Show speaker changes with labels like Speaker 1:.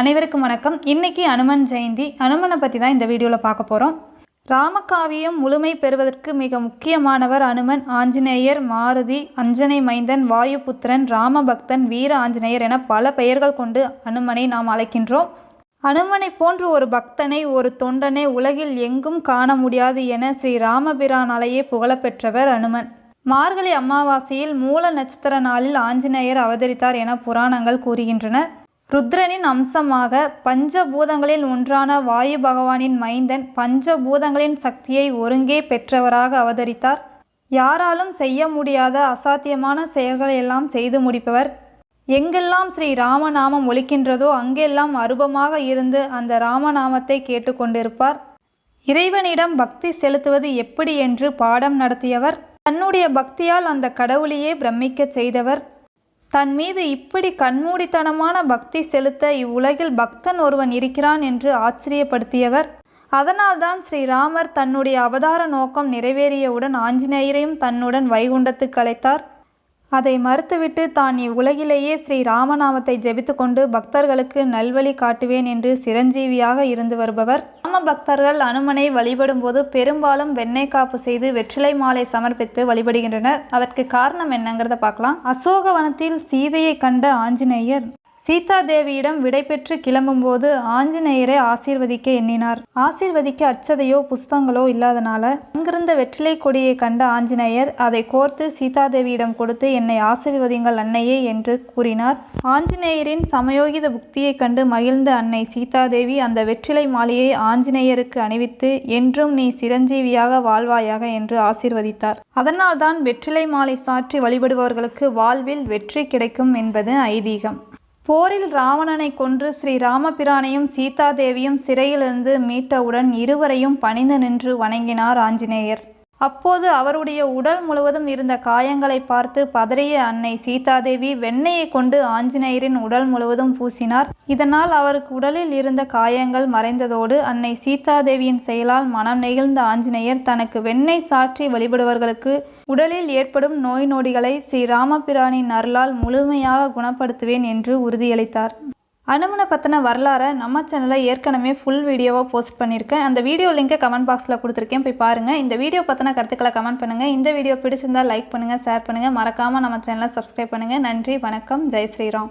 Speaker 1: அனைவருக்கும் வணக்கம். இன்னைக்கு அனுமன் ஜெயந்தி. அனுமனை பற்றி தான் இந்த வீடியோவில் பார்க்க போகிறோம் ராமகாவியம் முழுமை பெறுவதற்கு மிக முக்கியமானவர் அனுமன். ஆஞ்சநேயர் மாருதி அஞ்சனை மைந்தன் வாயுபுத்திரன் ராமபக்தன் வீர ஆஞ்சநேயர் என பல பெயர்கள் கொண்டு அனுமனை நாம் அழைக்கின்றோம். அனுமனை போன்று ஒரு பக்தனை ஒரு தொண்டனை உலகில் எங்கும் காண முடியாது என ஸ்ரீ ராமபிரானாலேயே புகழப்பெற்றவர் அனுமன். மார்கழி அமாவாசையில் மூல நட்சத்திர நாளில் ஆஞ்சநேயர் அவதரித்தார் என புராணங்கள் கூறுகின்றன. ருத்ரனின் அம்சமாக பஞ்சபூதங்களில் ஒன்றான வாயு பகவானின் மைந்தன் பஞ்சபூதங்களின் சக்தியை ஒருங்கே பெற்றவராக அவதரித்தார். யாராலும் செய்ய முடியாத அசாத்தியமான செயல்களை எல்லாம் செய்து முடிப்பவர். எங்கெல்லாம் ஸ்ரீ ராமநாமம் ஒழிக்கின்றதோ அங்கெல்லாம் அருபமாக இருந்து அந்த ராமநாமத்தை கேட்டுக்கொண்டிருப்பார். இறைவனிடம் பக்தி செலுத்துவது எப்படி என்று பாடம் நடத்தியவர். தன்னுடைய பக்தியால் அந்த கடவுளையே பிரமிக்கச் செய்தவர். தன் மீது இப்படி கண்மூடித்தனமான பக்தி செலுத்த இவ்வுலகில் பக்தன் ஒருவன் இருக்கிறான் என்று ஆச்சரியப்படுத்தியவர். அதனால்தான் ஸ்ரீராமர் தன்னுடைய அவதார நோக்கம் நிறைவேறியவுடன் ஆஞ்சநேயரையும் தன்னுடன் வைகுண்டத்துக்கு அழைத்தார். அதை மறுத்துவிட்டு தான் இவ்வுலகிலேயே ஸ்ரீ ராமநாமத்தை ஜெபித்து கொண்டு பக்தர்களுக்கு நல்வழி காட்டுவேன் என்று சிரஞ்சீவியாக இருந்து வருபவர். ராம பக்தர்கள் அனுமனை வழிபடும்போது பெரும்பாலும் வெண்ணெய் காப்பு செய்து வெற்றிலை மாலை சமர்ப்பித்து வழிபடுகின்றனர். அதற்கு காரணம் என்னங்கிறத பார்க்கலாம். அசோகவனத்தில் சீதையை கண்ட ஆஞ்சநேயர் சீதா தேவியிடம் விடைபெற்று கிளம்பும்போது ஆஞ்சநேயரை ஆசீர்வதிக்க எண்ணினார். ஆசீர்வதிக்க அச்சதையோ புஷ்பங்களோ இல்லாதனால அங்கிருந்த வெற்றிலை கொடியை கண்ட ஆஞ்சநேயர் அதை கோர்த்து சீதாதேவியிடம் கொடுத்து என்னை ஆசீர்வதிங்கள் அன்னையே என்று கூறினார். ஆஞ்சநேயரின் சமயோகித புக்தியை கண்டு மகிழ்ந்த அன்னை சீதாதேவி அந்த வெற்றிலை மாலையை ஆஞ்சநேயருக்கு அணிவித்து என்றும் நீ சிரஞ்சீவியாக வாழ்வாயாக என்று ஆசீர்வதித்தார். அதனால்தான் வெற்றிலை மாலை சாற்றி வழிபடுபவர்களுக்கு வாழ்வில் வெற்றி கிடைக்கும் என்பது ஐதீகம். போரில் ராவணனை கொன்று ஸ்ரீ ராமபிரானையும் சீதாதேவியும் சிறையிலிருந்து மீட்டவுடன் இருவரையும் பணிந்து நின்று வணங்கினார் ஆஞ்சநேயர். அப்போது அவருடைய உடல் முழுவதும் இருந்த காயங்களை பார்த்து பதறிய அன்னை சீதாதேவி வெண்ணெயை கொண்டு ஆஞ்சநேயரின் உடல் முழுவதும் பூசினார். இதனால் அவருக்கு உடலில் இருந்த காயங்கள் மறைந்ததோடு அன்னை சீதாதேவியின் செயலால் மனம் நெகிழ்ந்த ஆஞ்சநேயர் தனக்கு வெண்ணெய் சாற்றி வழிபடுவர்களுக்கு உடலில் ஏற்படும் நோய் நொடிகளை ஸ்ரீ ராமபிரானின் அருளால் முழுமையாக குணப்படுத்துவேன் என்று உறுதியளித்தார். அனுமனை பற்றின வரலாறை நம்ம சேனலில் ஏற்கனவே ஃபுல் வீடியோவாக போஸ்ட் பண்ணியிருக்கேன் அந்த வீடியோ லிங்கை கமெண்ட் பாக்ஸில் கொடுத்துருக்கேன். போய் பாருங்கள் இந்த வீடியோ பற்றின கருத்துக்களை கமெண்ட் பண்ணுங்கள் இந்த வீடியோ பிடிச்சிருந்தால் லைக் பண்ணுங்கள் ஷேர் பண்ணுங்கள் மறக்காமல் நம்ம சேனலை சப்ஸ்கிரைப் பண்ணுங்கள் நன்றி வணக்கம். ஜெய் ஸ்ரீராம்.